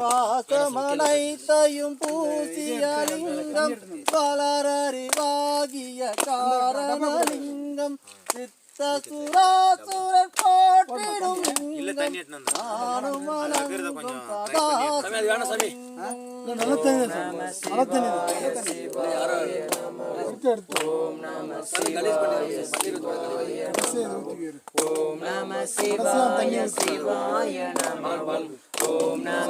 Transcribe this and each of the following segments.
வாசமனைத்தையும் பூசிய லிங்கம் வளரறிவாகிய காரணலிங்கம் சித்த சுராசுரர் போற்றிடும் லிங்கம் நானும் வணங்கும் ஓம் நம சிவாய நம ஓம் நம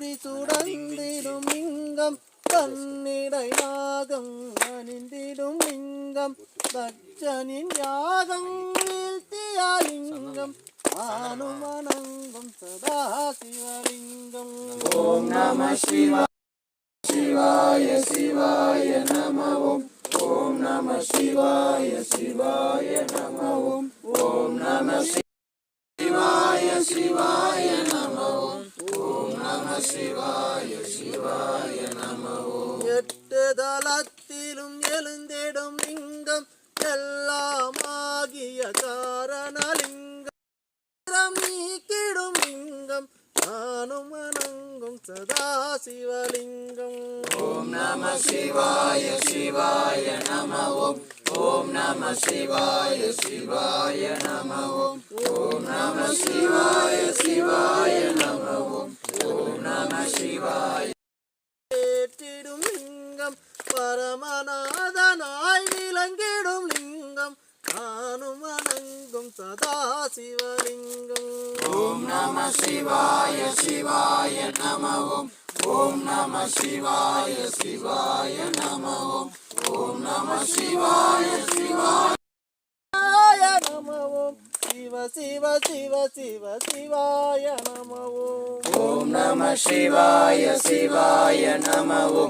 ചൂടി ചുടന്തിലും ലിംഗം തന്നിടയാകം അനിന്തിലും ലിംഗം ഭക്തനിൻ യാഗം വീഴ്ത്തിയ ലിംഗം ആനുമണങ്കും സദാ ഓം നമ ശിവ ശിവായ ശിവായ നമ ഓം നമ ശിവായ ശിവായ எட்டு தலத்திலும் எழுந்திடும் லிங்கம் எல்லாமாகிய காரணலிங்கம். நீக்கிடும் லிங்கம் நானும் வணங்கும் சதா சிவலிங்கம் ஓம் நம சிவாய சிவாய நம ஓம் ஓம் நம சிவாய சிவாய நம ஓம் ஓம் நம சிவாய சிவாய சிவாய ஏற்றிடும் லிங்கம் பரமநாதனாய் விளங்கிடும் லிங்கம் நானும் வணங்கும் சதா சிவலிங்கம். ஓம் நம சிவாய சிவாய நம ஓம் நம சிவாய சிவாய நம ஓம் நம சிவாய சிவாய శివ శివ శివ శివ శివాయ నమో ఓం నమ శివాయ శివాయ నమో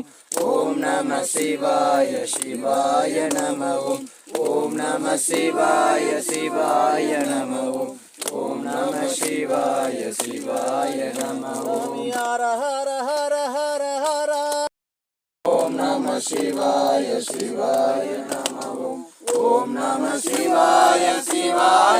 ఓం నమ శివాయ శివాయ నమో ఓం నమ శివాయ శివాయ నమో ఓం నమ శివాయ శివాయ నమో హర హర హర హర హర ఓం నమ శివాయ శివాయ నమో ఓం నమ శివాయ శివాయ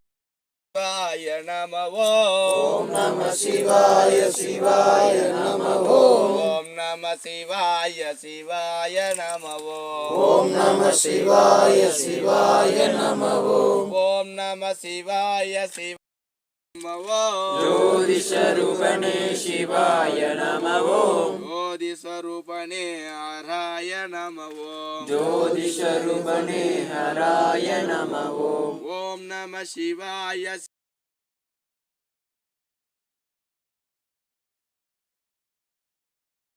నమ ఓం నమ శివాయ శివాయ నమ ఓం నమ శివాయ శివాయ నమ ఓం నమ శివాయ శివాయ నమ ఓం నమ శివాయ శివ ज्योतिस्वरूपणे शिवाय नमवो ज्योतिस्वरूपणे हराय नमवो ज्योतिस्वरूपणे हराय नमवो ॐ नमः शिवाय